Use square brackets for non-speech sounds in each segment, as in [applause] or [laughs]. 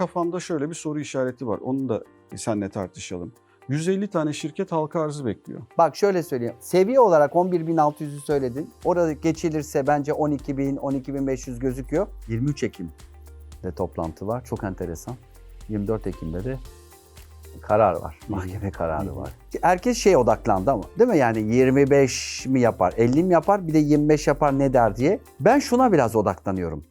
kafamda şöyle bir soru işareti var. Onu da seninle tartışalım. 150 tane şirket halka arzı bekliyor. Bak şöyle söyleyeyim. Seviye olarak 11.600'ü söyledin. Orada geçilirse bence 12.000, 12.500 gözüküyor. 23 Ekim'de toplantı var. Çok enteresan. 24 Ekim'de de karar var. Mahkeme kararı var. Herkes şeye odaklandı ama değil mi? Yani 25 mi yapar, 50 mi yapar, bir de 25 yapar ne der diye. Ben şuna biraz odaklanıyorum.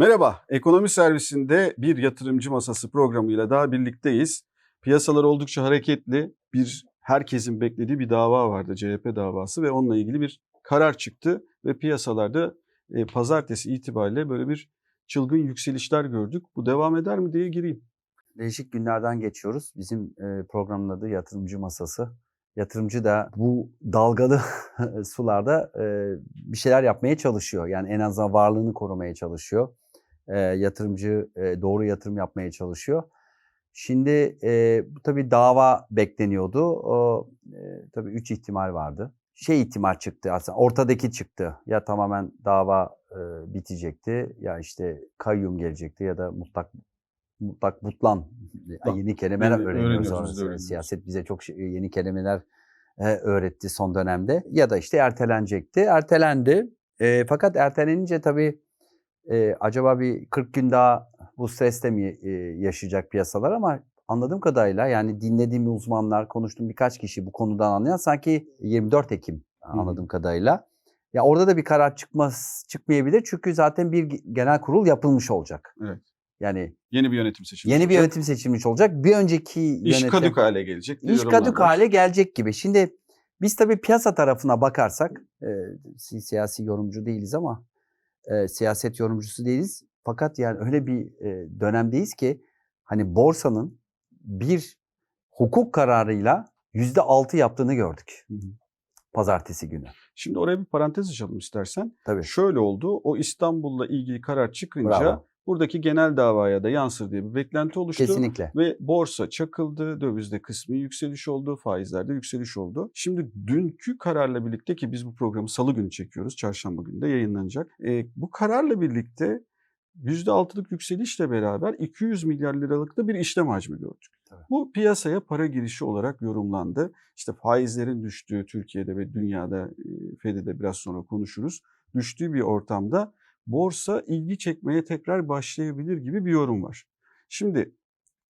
Merhaba, Ekonomi Servisi'nde bir yatırımcı masası programıyla daha birlikteyiz. Piyasalar oldukça hareketli. Bir herkesin beklediği bir dava vardı, CHP davası ve onunla ilgili bir karar çıktı ve piyasalarda e, pazartesi itibariyle böyle bir çılgın yükselişler gördük. Bu devam eder mi diye gireyim. Değişik günlerden geçiyoruz. Bizim e, programın adı Yatırımcı Masası. Yatırımcı da bu dalgalı [laughs] sularda e, bir şeyler yapmaya çalışıyor. Yani en azından varlığını korumaya çalışıyor. E, yatırımcı e, doğru yatırım yapmaya çalışıyor. Şimdi e, bu tabii dava bekleniyordu. O, e, tabii üç ihtimal vardı. Şey ihtimal çıktı aslında ortadaki çıktı. Ya tamamen dava e, bitecekti ya işte kayyum gelecekti ya da mutlak mutlak butlan Bak, yeni kelimeler yeni- öğreniyoruz. öğreniyoruz. Siyaset bize çok şey- yeni kelimeler e, öğretti son dönemde. Ya da işte ertelenecekti. Ertelendi. E, fakat ertelenince tabii e, acaba bir 40 gün daha bu stresle mi e, yaşayacak piyasalar ama anladığım kadarıyla yani dinlediğim uzmanlar, konuştuğum birkaç kişi bu konudan anlayan sanki 24 Ekim anladığım kadarıyla. Ya orada da bir karar çıkmaz çıkmayabilir çünkü zaten bir genel kurul yapılmış olacak. Evet. Yani Yeni bir yönetim seçimi. yeni bir olacak. yönetim seçilmiş olacak. Bir önceki İş yönetim kadük hale gelecek. İş kadük var. hale gelecek gibi. Şimdi biz tabii piyasa tarafına bakarsak e, si- siyasi yorumcu değiliz ama e, siyaset yorumcusu değiliz. Fakat yani öyle bir e, dönemdeyiz ki hani borsanın bir hukuk kararıyla yüzde altı yaptığını gördük. Hı hı. Pazartesi günü. Şimdi oraya bir parantez açalım istersen. Tabii. Şöyle oldu. O İstanbul'la ilgili karar çıkınca Bravo. Buradaki genel davaya da yansır diye bir beklenti oluştu. Kesinlikle. Ve borsa çakıldı, dövizde kısmi yükseliş oldu, faizlerde yükseliş oldu. Şimdi dünkü kararla birlikte ki biz bu programı salı günü çekiyoruz, çarşamba günü de yayınlanacak. E, bu kararla birlikte %6'lık yükselişle beraber 200 milyar liralık da bir işlem hacmi gördük. Bu piyasaya para girişi olarak yorumlandı. İşte faizlerin düştüğü Türkiye'de ve dünyada, e, Fed'de biraz sonra konuşuruz. Düştüğü bir ortamda borsa ilgi çekmeye tekrar başlayabilir gibi bir yorum var. Şimdi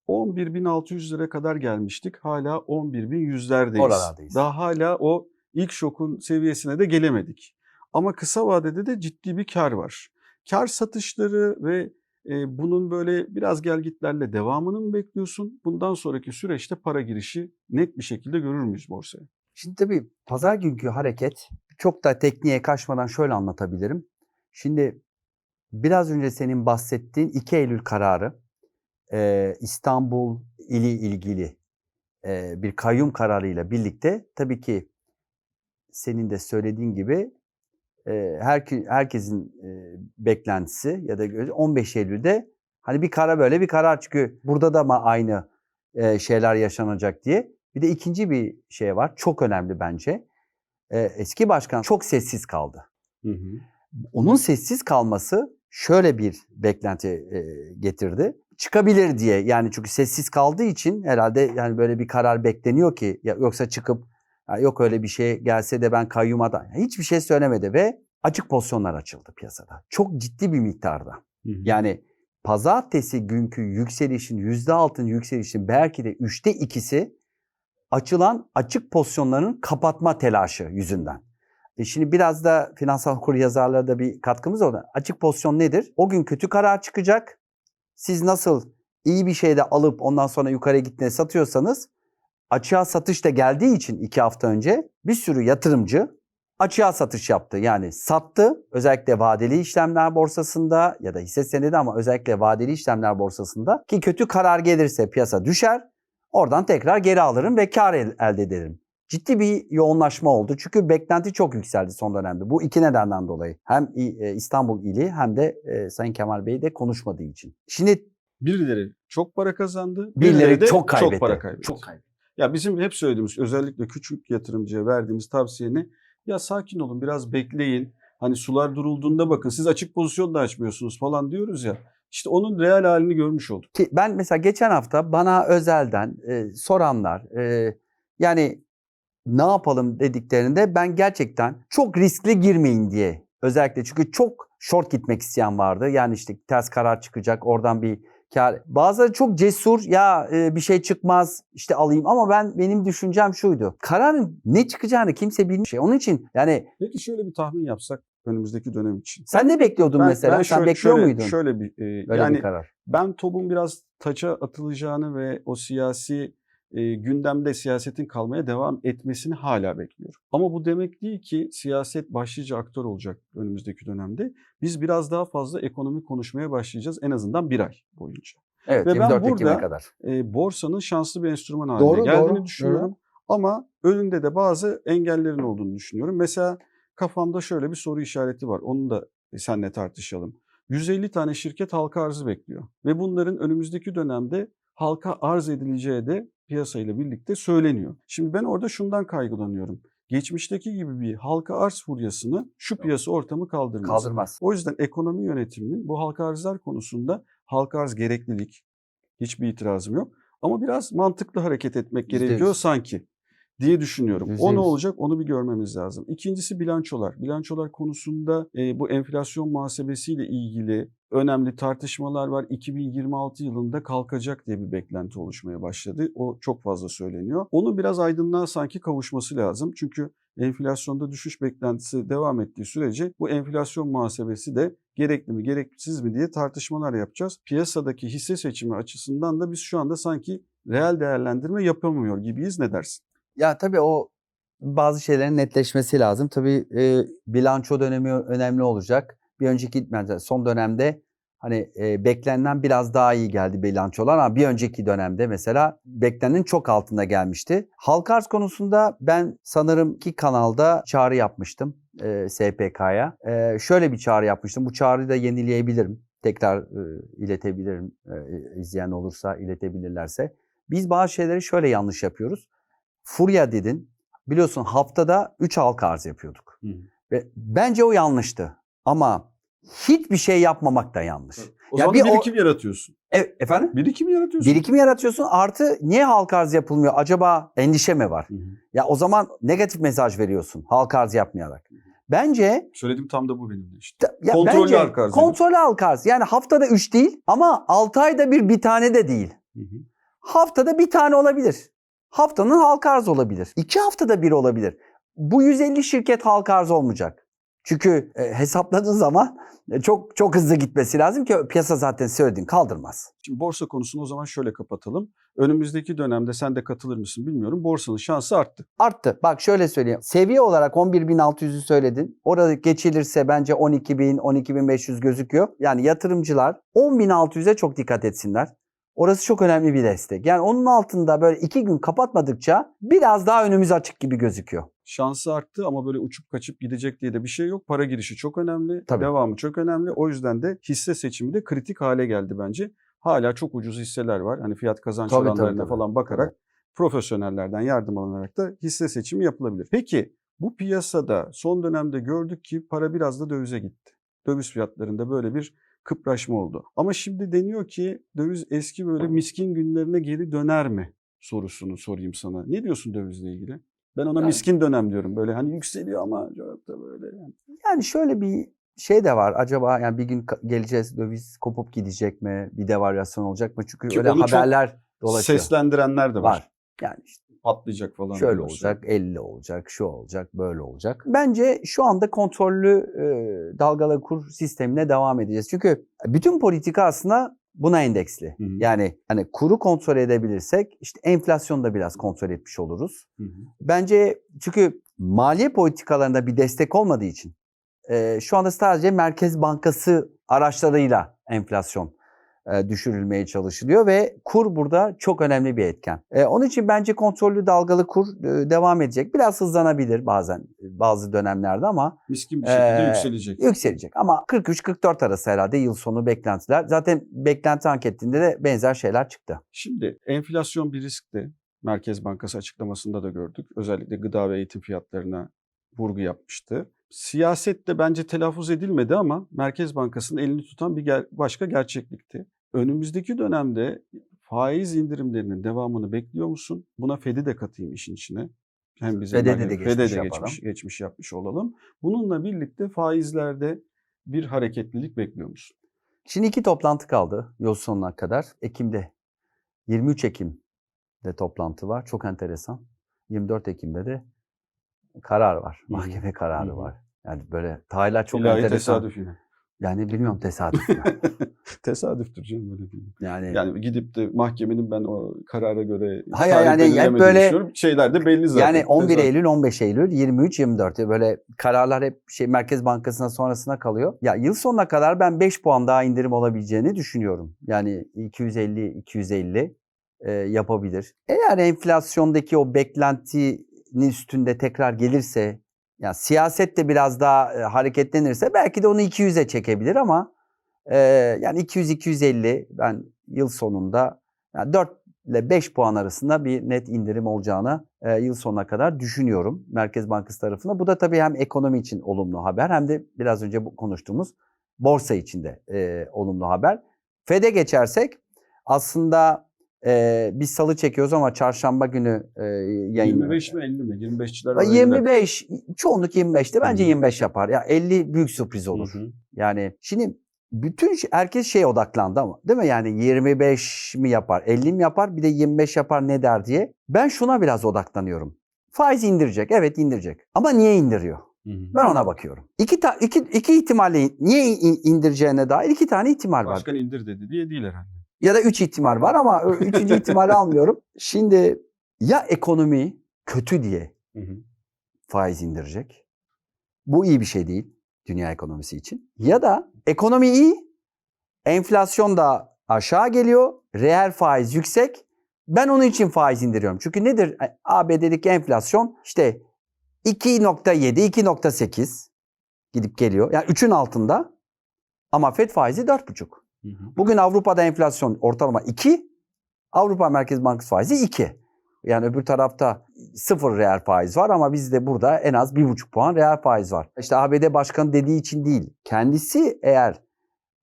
11.600 lira kadar gelmiştik. Hala 11.100'lerdeyiz. Oralardayız. Daha hala o ilk şokun seviyesine de gelemedik. Ama kısa vadede de ciddi bir kar var. Kar satışları ve e, bunun böyle biraz gelgitlerle devamını mı bekliyorsun? Bundan sonraki süreçte para girişi net bir şekilde görür müyüz borsaya? Şimdi tabii pazar günkü hareket çok da tekniğe kaçmadan şöyle anlatabilirim. Şimdi biraz önce senin bahsettiğin 2 Eylül kararı e, İstanbul ili ilgili e, bir kayyum kararıyla birlikte tabii ki senin de söylediğin gibi e, her, herkesin e, beklentisi ya da göz- 15 Eylül'de hani bir karar böyle bir karar çıkıyor. Burada da ama aynı e, şeyler yaşanacak diye. Bir de ikinci bir şey var. Çok önemli bence. E, eski başkan çok sessiz kaldı. Onun sessiz kalması şöyle bir beklenti e, getirdi. Çıkabilir diye yani çünkü sessiz kaldığı için herhalde yani böyle bir karar bekleniyor ki ya yoksa çıkıp ya yok öyle bir şey gelse de ben kayyuma da hiçbir şey söylemedi ve açık pozisyonlar açıldı piyasada. Çok ciddi bir miktarda. Yani pazartesi günkü yükselişin %6'ın yükselişin belki de üçte ikisi açılan açık pozisyonların kapatma telaşı yüzünden. E şimdi biraz da finansal okur yazarlara da bir katkımız oldu. Açık pozisyon nedir? O gün kötü karar çıkacak. Siz nasıl iyi bir şey de alıp ondan sonra yukarı gittiğinde satıyorsanız açığa satış da geldiği için iki hafta önce bir sürü yatırımcı açığa satış yaptı. Yani sattı. Özellikle vadeli işlemler borsasında ya da hisse senedi ama özellikle vadeli işlemler borsasında ki kötü karar gelirse piyasa düşer. Oradan tekrar geri alırım ve kar el- elde ederim. Ciddi bir yoğunlaşma oldu. Çünkü beklenti çok yükseldi son dönemde. Bu iki nedenden dolayı. Hem e, İstanbul ili hem de e, Sayın Kemal Bey de konuşmadığı için. Şimdi Birileri çok para kazandı, birileri de çok kaybetti. para kaybetti. Çok kaybetti. Ya bizim hep söylediğimiz özellikle küçük yatırımcıya verdiğimiz tavsiye ne? Ya sakin olun biraz bekleyin. Hani sular durulduğunda bakın siz açık pozisyon da açmıyorsunuz falan diyoruz ya. İşte onun real halini görmüş olduk. Ki ben mesela geçen hafta bana özelden e, soranlar e, yani ne yapalım dediklerinde ben gerçekten çok riskli girmeyin diye özellikle çünkü çok short gitmek isteyen vardı. Yani işte ters karar çıkacak oradan bir kar. Bazıları çok cesur ya e, bir şey çıkmaz işte alayım ama ben benim düşüncem şuydu. Kararın ne çıkacağını kimse bilmiyor. Şey. Onun için yani Peki şöyle bir tahmin yapsak önümüzdeki dönem için. sen ne bekliyordun Ben- mesela? ben Sen şöyle- bekliyor şöyle- muydun Şöyle bir e, böyle yani bir karar? ben topun biraz taça atılacağını ve o siyasi e, gündemde siyasetin kalmaya devam etmesini hala bekliyorum. Ama bu demek değil ki siyaset başlıca aktör olacak önümüzdeki dönemde. Biz biraz daha fazla ekonomi konuşmaya başlayacağız en azından bir ay boyunca. Evet ve ben 24 Ekim'e burada- kadar. E, borsanın şanslı bir enstrüman haline Doğru, geldiğini doğru, düşünüyorum. Ama önünde de bazı engellerin olduğunu düşünüyorum. Mesela kafamda şöyle bir soru işareti var. Onu da seninle tartışalım. 150 tane şirket halka arzı bekliyor. Ve bunların önümüzdeki dönemde halka arz edileceği de piyasayla birlikte söyleniyor. Şimdi ben orada şundan kaygılanıyorum. Geçmişteki gibi bir halka arz furyasını şu piyasa ortamı kaldırmaz. Kaldırmaz. O yüzden ekonomi yönetiminin bu halka arzlar konusunda halka arz gereklilik hiçbir itirazım yok. Ama biraz mantıklı hareket etmek gerekiyor sanki diye düşünüyorum. Yüzde O ne olacak onu bir görmemiz lazım. İkincisi bilançolar. Bilançolar konusunda e, bu enflasyon muhasebesiyle ilgili önemli tartışmalar var. 2026 yılında kalkacak diye bir beklenti oluşmaya başladı. O çok fazla söyleniyor. Onun biraz aydınlığa sanki kavuşması lazım. Çünkü enflasyonda düşüş beklentisi devam ettiği sürece bu enflasyon muhasebesi de gerekli mi gereksiz mi diye tartışmalar yapacağız. Piyasadaki hisse seçimi açısından da biz şu anda sanki reel değerlendirme yapamıyor gibiyiz. Ne dersin? Ya tabii o bazı şeylerin netleşmesi lazım. Tabii e, bilanço dönemi önemli olacak. Bir önceki mesela son dönemde hani e, beklenen biraz daha iyi geldi bilançolar ama bir önceki dönemde mesela beklenenin çok altında gelmişti. Halka arz konusunda ben sanırım ki kanalda çağrı yapmıştım e, SPK'ya. E, şöyle bir çağrı yapmıştım. Bu çağrıyı da yenileyebilirim. Tekrar e, iletebilirim. E, izleyen olursa iletebilirlerse. Biz bazı şeyleri şöyle yanlış yapıyoruz. Furya dedin. Biliyorsun haftada 3 halka arz yapıyorduk. Hı. Ve bence o yanlıştı. Ama hiçbir şey yapmamak da yanlış. O Ya zaman bir bir o- birikim yaratıyorsun. Evet efendim? Birikim yaratıyorsun. Birikim yaratıyorsun artı niye halka arz yapılmıyor? Acaba endişe mi var? Hı hı. Ya o zaman negatif mesaj veriyorsun halka arz yapmayarak. Bence Söylediğim tam da bu benim işte. ya Kontrollü bence halka arz Kontrollü halka arz. Yani haftada 3 değil ama 6 ayda bir bir tane de değil. Hı hı. Haftada bir tane olabilir. Haftanın halka arz olabilir. İki haftada bir olabilir. Bu 150 şirket halka arz olmayacak. Çünkü e, hesapladığın zaman e, çok çok hızlı gitmesi lazım ki piyasa zaten söylediğin kaldırmaz. Şimdi borsa konusunu o zaman şöyle kapatalım. Önümüzdeki dönemde sen de katılır mısın bilmiyorum. Borsanın şansı arttı. Arttı. Bak şöyle söyleyeyim. Seviye olarak 11.600'ü söyledin. Orada geçilirse bence 12.000, 12.500 gözüküyor. Yani yatırımcılar 10.600'e çok dikkat etsinler. Orası çok önemli bir destek. Yani onun altında böyle iki gün kapatmadıkça biraz daha önümüz açık gibi gözüküyor. Şansı arttı ama böyle uçup kaçıp gidecek diye de bir şey yok. Para girişi çok önemli. Tabii. Devamı çok önemli. O yüzden de hisse seçimi de kritik hale geldi bence. Hala çok ucuz hisseler var. Hani fiyat kazanç Tabii, tabii, oranlarına tabii. falan bakarak profesyonellerden yardım alınarak da hisse seçimi yapılabilir. Peki bu piyasada son dönemde gördük ki para biraz da dövize gitti. Döviz fiyatlarında böyle bir kıpraşma oldu. Ama şimdi deniyor ki döviz eski böyle miskin günlerine geri döner mi sorusunu sorayım sana. Ne diyorsun dövizle ilgili? Ben ona Yani- miskin dönem diyorum. Böyle hani yükseliyor ama çok da böyle. Yani. Yani şöyle bir şey de var. Acaba yani bir gün geleceğiz döviz kopup gidecek mi? Bir devaryasyon olacak mı? Çünkü Ki öyle haberler dolaşıyor. Seslendirenler de var. var. Yani işte Patlayacak falan. Şöyle olacak, 50 olacak, şu olacak, böyle olacak. Bence şu anda kontrollü e, dalgalı kur sistemine devam edeceğiz. Çünkü bütün politika aslında buna endeksli. Hı hı. Yani hani kuru kontrol edebilirsek işte enflasyonu da biraz kontrol etmiş oluruz. Hı hı. Bence çünkü maliye politikalarında bir destek olmadığı için e, şu anda sadece Merkez Bankası araçlarıyla enflasyon düşürülmeye çalışılıyor ve kur burada çok önemli bir etken. E, onun için bence kontrollü dalgalı kur e, devam edecek. Biraz hızlanabilir bazen e, bazı dönemlerde ama Miskin bir şekilde Ee, yükselecek. yükselecek. Ama 43-44 arası herhalde yıl sonu beklentiler. Zaten beklenti anketinde de benzer şeyler çıktı. Şimdi enflasyon bir riskti. Merkez Bankası açıklamasında da gördük. Özellikle gıda ve eğitim fiyatlarına vurgu yapmıştı. siyasette bence telaffuz edilmedi ama Merkez Bankası'nın elini tutan bir ger- başka gerçeklikti. Önümüzdeki dönemde faiz indirimlerinin devamını bekliyor musun? Buna Fed'i de katayım işin içine. Hem bizim Fed'e de Fed'e geçmiş de yapalım. geçmiş, geçmiş yapmış olalım. Bununla birlikte faizlerde bir hareketlilik bekliyor musun? Şimdi iki toplantı kaldı yıl sonuna kadar. Ekim'de 23 Ekim'de toplantı var. Çok enteresan. 24 Ekim'de de karar var. Mahkeme kararı Hı hı. var. Yani böyle tarihler çok İlahi enteresan. tesadüf yine. Yani bilmiyorum [laughs] tesadüf mü? Tesadüftür canım öyle değil. Yani, Yani gidip de mahkemenin ben o karara göre Hayır, yani hep böyle- şeyler de belli zaten. yani 11 Tesadüf. Eylül, 15 Eylül, 23, 24 böyle kararlar hep şey Merkez Bankası'na sonrasına kalıyor. Ya yıl sonuna kadar ben 5 puan daha indirim olabileceğini düşünüyorum. Yani 250 250 e, yapabilir. Eğer enflasyondaki o beklentinin üstünde tekrar gelirse ya siyaset de biraz daha e, hareketlenirse belki de onu 200'e çekebilir ama e, yani 200 250 ben yıl sonunda yani 4 ile 5 puan arasında bir net indirim olacağını e, yıl sonuna kadar düşünüyorum Merkez Bankası tarafına. Bu da tabii hem ekonomi için olumlu haber hem de biraz önce konuştuğumuz borsa için de e, olumlu haber. FED'e geçersek aslında e, biz salı çekiyoruz ama çarşamba günü e, yayın 25 mi 50 mi? 25'çiler var. 25 çoğunluk 25'te bence Hı hı. 25 yapar. Ya 50 büyük sürpriz olur. Hı hı. Yani şimdi bütün herkes şeye odaklandı ama değil mi? Yani 25 mi yapar, 50 mi yapar, bir de 25 yapar ne der diye. Ben şuna biraz odaklanıyorum. Faiz indirecek, evet indirecek. Ama niye indiriyor? Hı hı. Ben ona bakıyorum. İki, ta, iki, iki ihtimalle niye in- indireceğine dair iki tane ihtimal var. Başkan indir dedi diye değil herhalde. Ya da üç ihtimal var ama [laughs] üçüncü ihtimali almıyorum. Şimdi ya ekonomi kötü diye Hı hı. faiz indirecek. Bu iyi bir şey değil dünya ekonomisi için. Ya da ekonomi iyi, enflasyon da aşağı geliyor, reel faiz yüksek. Ben onun için faiz indiriyorum. Çünkü nedir E, ABD'deki enflasyon? İşte 2.7, 2.8 gidip geliyor. Yani 3'ün altında ama FED faizi 4.5. Bugün Avrupa'da enflasyon ortalama 2, Avrupa Merkez Bankası faizi 2. Yani öbür tarafta sıfır reel faiz var ama bizde burada en az 1,5 puan reel faiz var. İşte ABD Başkanı dediği için değil. Kendisi eğer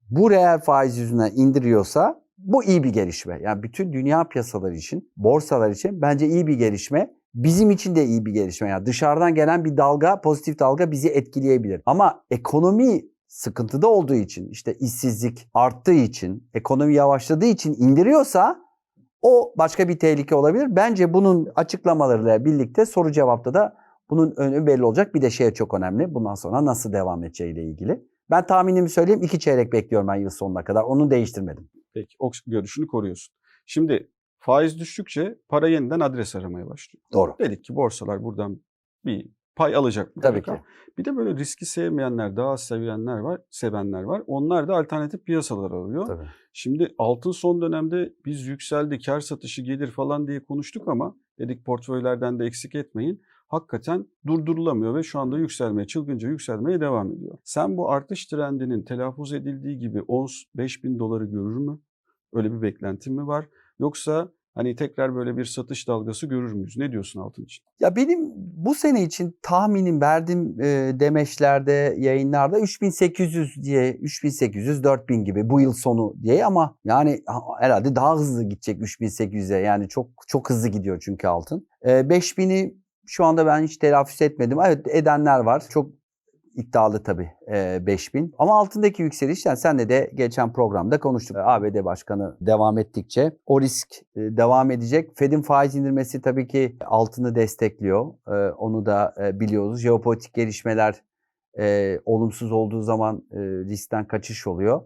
bu reel faiz yüzünden indiriyorsa bu iyi bir gelişme. Yani bütün dünya piyasaları için, borsalar için bence iyi bir gelişme. Bizim için de iyi bir gelişme. Yani dışarıdan gelen bir dalga, pozitif dalga bizi etkileyebilir. Ama ekonomi sıkıntıda olduğu için, işte işsizlik arttığı için, ekonomi yavaşladığı için indiriyorsa o başka bir tehlike olabilir. Bence bunun açıklamalarıyla birlikte soru cevapta da bunun önü belli olacak. Bir de şey çok önemli. Bundan sonra nasıl devam edeceğiyle ilgili. Ben tahminimi söyleyeyim. iki çeyrek bekliyorum ben yıl sonuna kadar. Onu değiştirmedim. Peki o görüşünü koruyorsun. Şimdi faiz düştükçe para yeniden adres aramaya başlıyor. Doğru. Dedik ki borsalar buradan bir pay alacak? Tabii ki. Bir de böyle riski sevmeyenler, daha az sevenler var, sevenler var. Onlar da alternatif piyasalar arıyor. Tabii. Şimdi altın son dönemde biz yükseldi, kar satışı gelir falan diye konuştuk ama dedik portföylerden de eksik etmeyin. Hakikaten durdurulamıyor ve şu anda yükselmeye, çılgınca yükselmeye devam ediyor. Sen bu artış trendinin telaffuz edildiği gibi ons 5000 doları görür mü? Öyle bir beklentin mi var? Yoksa hani tekrar böyle bir satış dalgası görür müyüz? Ne diyorsun altın için? Ya benim bu sene için tahminim verdim e, demeçlerde, yayınlarda 3800 diye, 3800, 4000 gibi bu yıl sonu diye ama yani ha- herhalde daha hızlı gidecek 3800'e. Yani çok çok hızlı gidiyor çünkü altın. E, 5000'i şu anda ben hiç telaffuz etmedim. Evet edenler var. Çok iddialı tabii e, 5000. Ama altındaki yükseliş yani senle de geçen programda konuştuk. ABD Başkanı devam ettikçe o risk e, devam edecek. Fed'in faiz indirmesi tabii ki altını destekliyor. E, onu da e, biliyoruz. Jeopolitik gelişmeler e, olumsuz olduğu zaman e, riskten kaçış oluyor.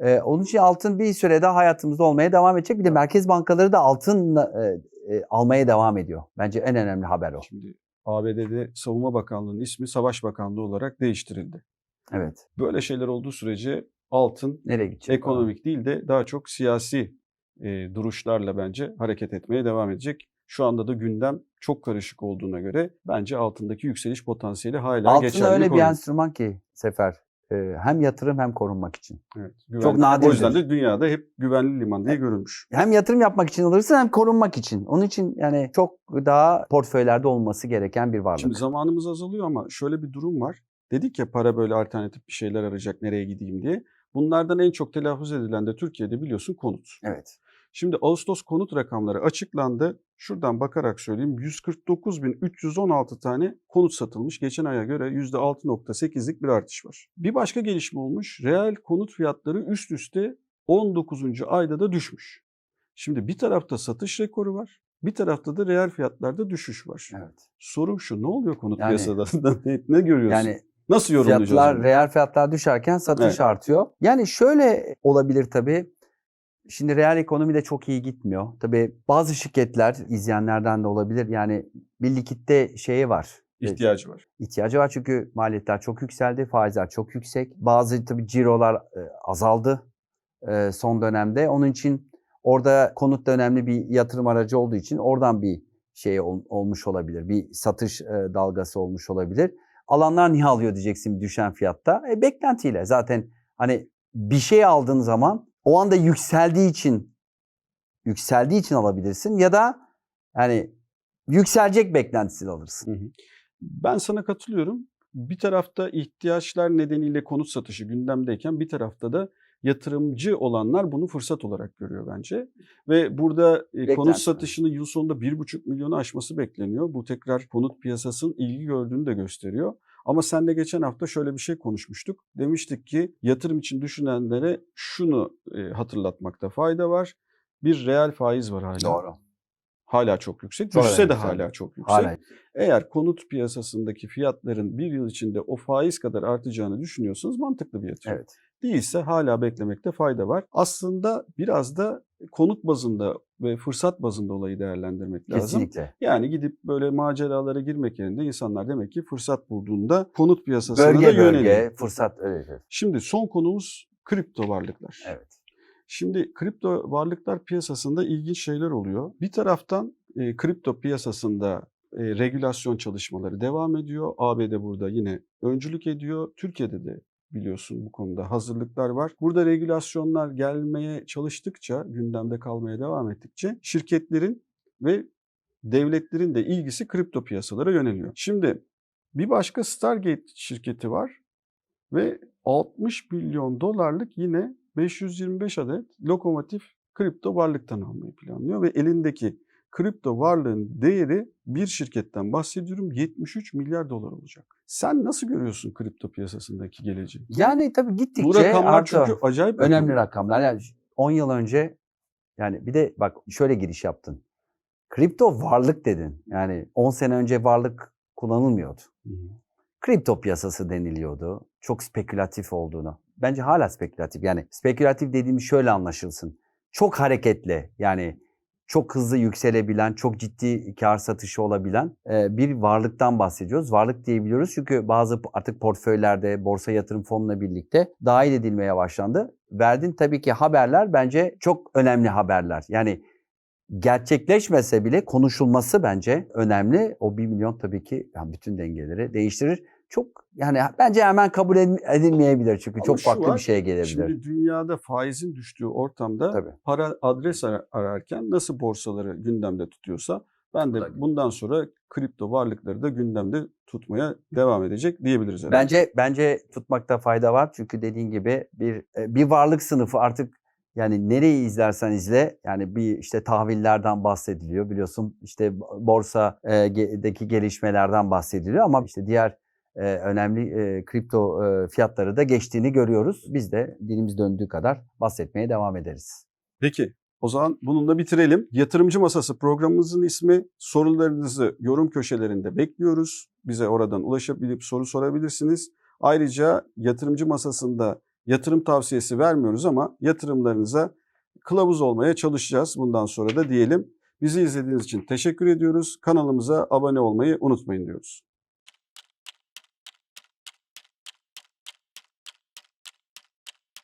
E, onun için altın bir süre daha hayatımızda olmaya devam edecek. Bir de merkez bankaları da altın e, e, almaya devam ediyor. Bence en önemli haber o. Şimdi ABD'de Savunma Bakanlığı'nın ismi Savaş Bakanlığı olarak değiştirildi. Evet. Böyle şeyler olduğu sürece altın Nereye gidecek? ekonomik değil de daha çok siyasi e, duruşlarla bence hareket etmeye devam edecek. Şu anda da gündem çok karışık olduğuna göre bence altındaki yükseliş potansiyeli hala Altın geçerli. öyle bir konuda. enstrüman ki Sefer. E, hem yatırım hem korunmak için. Evet, Çok nadirdir. O yüzden de dünyada hep güvenli liman diye görülmüş. Hem yatırım yapmak için alırsın hem korunmak için. Onun için yani çok daha portföylerde olması gereken bir varlık. Şimdi zamanımız azalıyor ama şöyle bir durum var. Dedik ya para böyle alternatif bir şeyler arayacak nereye gideyim diye. Bunlardan en çok telaffuz edilen de Türkiye'de biliyorsun konut. Evet. Şimdi Ağustos konut rakamları açıklandı. Şuradan bakarak söyleyeyim 149.316 tane konut satılmış. Geçen aya göre %6.8'lik bir artış var. Bir başka gelişme olmuş. Reel konut fiyatları üst üste 19. ayda da düşmüş. Şimdi bir tarafta satış rekoru var. Bir tarafta da reel fiyatlarda düşüş var. Evet. Sorum şu ne oluyor konut Yani- piyasasında? [laughs] ne, ne görüyorsun? Yani Nasıl yorumlayacağız? fiyatlar, reel fiyatlar düşerken satış Evet. artıyor. Yani şöyle olabilir tabii. Şimdi reel ekonomi de çok iyi gitmiyor. Tabii bazı şirketler izleyenlerden de olabilir. Yani bir likitte şeyi var. İhtiyacı var. ihtiyacı var çünkü maliyetler çok yükseldi, faizler çok yüksek. Bazı tabii cirolar e, azaldı e, son dönemde. Onun için orada konut da önemli bir yatırım aracı olduğu için oradan bir şey ol- olmuş olabilir. Bir satış e, dalgası olmuş olabilir. Alanlar niye alıyor diyeceksin düşen fiyatta? E, beklentiyle zaten hani bir şey aldığın zaman o anda yükseldiği için yükseldiği için alabilirsin ya da yani yükselecek beklentisiyle alırsın. Hı hı. Ben sana katılıyorum. Bir tarafta ihtiyaçlar nedeniyle konut satışı gündemdeyken bir tarafta da yatırımcı olanlar bunu fırsat olarak görüyor bence. Ve burada e, konut satışının yıl sonunda 1,5 milyonu aşması bekleniyor. Bu tekrar konut piyasasının ilgi gördüğünü de gösteriyor. Ama senle geçen hafta şöyle bir şey konuşmuştuk. Demiştik ki yatırım için düşünenlere şunu e, hatırlatmakta fayda var. Bir reel faiz var hala. Hala çok yüksek. Doğru, Düşse de evet, hala çok yüksek. Hala Eğer konut piyasasındaki fiyatların bir yıl içinde o faiz kadar artacağını düşünüyorsanız mantıklı bir yatırım. Evet. Değilse hala beklemekte fayda var. Aslında biraz da konut bazında ve fırsat bazında olayı değerlendirmek lazım. Kesinlikle. Yani gidip böyle maceralara girmek yerine insanlar demek ki fırsat bulduğunda konut piyasasına Bölge da yöneliyor. bölge fırsat evet. evet. Şimdi son konumuz kripto varlıklar. Evet. Şimdi kripto varlıklar piyasasında ilginç şeyler oluyor. Bir taraftan e, kripto piyasasında e, regülasyon çalışmaları devam ediyor. ABD burada yine öncülük ediyor. Türkiye'de de biliyorsun bu konuda hazırlıklar var. Burada regülasyonlar gelmeye çalıştıkça, gündemde kalmaya devam ettikçe şirketlerin ve devletlerin de ilgisi kripto piyasalara yöneliyor. Şimdi bir başka Stargate şirketi var ve 60 milyon dolarlık yine 525 adet lokomotif kripto varlıktan almayı planlıyor ve elindeki kripto varlığın değeri bir şirketten bahsediyorum 73 milyar dolar olacak. Sen nasıl görüyorsun kripto piyasasındaki geleceği? Yani tabii gittikçe Bu rakamlar artıyor. çünkü acayip önemli rakamlar. rakamlar. Yani 10 yıl önce yani bir de bak şöyle giriş yaptın. Kripto varlık dedin. Yani 10 sene önce varlık kullanılmıyordu. Hı hı. Kripto piyasası deniliyordu. Çok spekülatif olduğunu. Bence hala spekülatif. Yani spekülatif dediğimiz şöyle anlaşılsın. Çok hareketli yani çok hızlı yükselebilen, çok ciddi kar satışı olabilen bir varlıktan bahsediyoruz. Varlık diyebiliyoruz çünkü bazı artık portföylerde borsa yatırım fonuna birlikte dahil edilmeye başlandı. Verdiğin tabii ki haberler bence çok önemli haberler. Yani gerçekleşmese bile konuşulması bence önemli. O 1 milyon tabii ki yani bütün dengeleri değiştirir. Çok yani bence hemen kabul edil- edilmeyebilir çünkü Ama çok farklı var, bir şeye gelebilir. Şimdi dünyada faizin düştüğü ortamda Tabii. para adres ar- ararken nasıl borsaları gündemde tutuyorsa ben de Tabii. bundan sonra kripto varlıkları da gündemde tutmaya devam edecek diyebiliriz herhalde. Bence bence tutmakta fayda var çünkü dediğin gibi bir e, bir varlık sınıfı artık yani nereyi izlersen izle yani bir işte tahvillerden bahsediliyor biliyorsun işte borsadaki gelişmelerden bahsediliyor ama işte diğer e, önemli e, kripto e, fiyatları da geçtiğini görüyoruz. Biz de dilimiz döndüğü kadar bahsetmeye devam ederiz. Peki o zaman bununla bitirelim. Yatırımcı Masası programımızın ismi. Sorularınızı yorum köşelerinde bekliyoruz. Bize oradan ulaşabilip soru sorabilirsiniz. Ayrıca Yatırımcı Masası'nda yatırım tavsiyesi vermiyoruz ama yatırımlarınıza kılavuz olmaya çalışacağız bundan sonra da diyelim. Bizi izlediğiniz için teşekkür ediyoruz. Kanalımıza abone olmayı unutmayın diyoruz.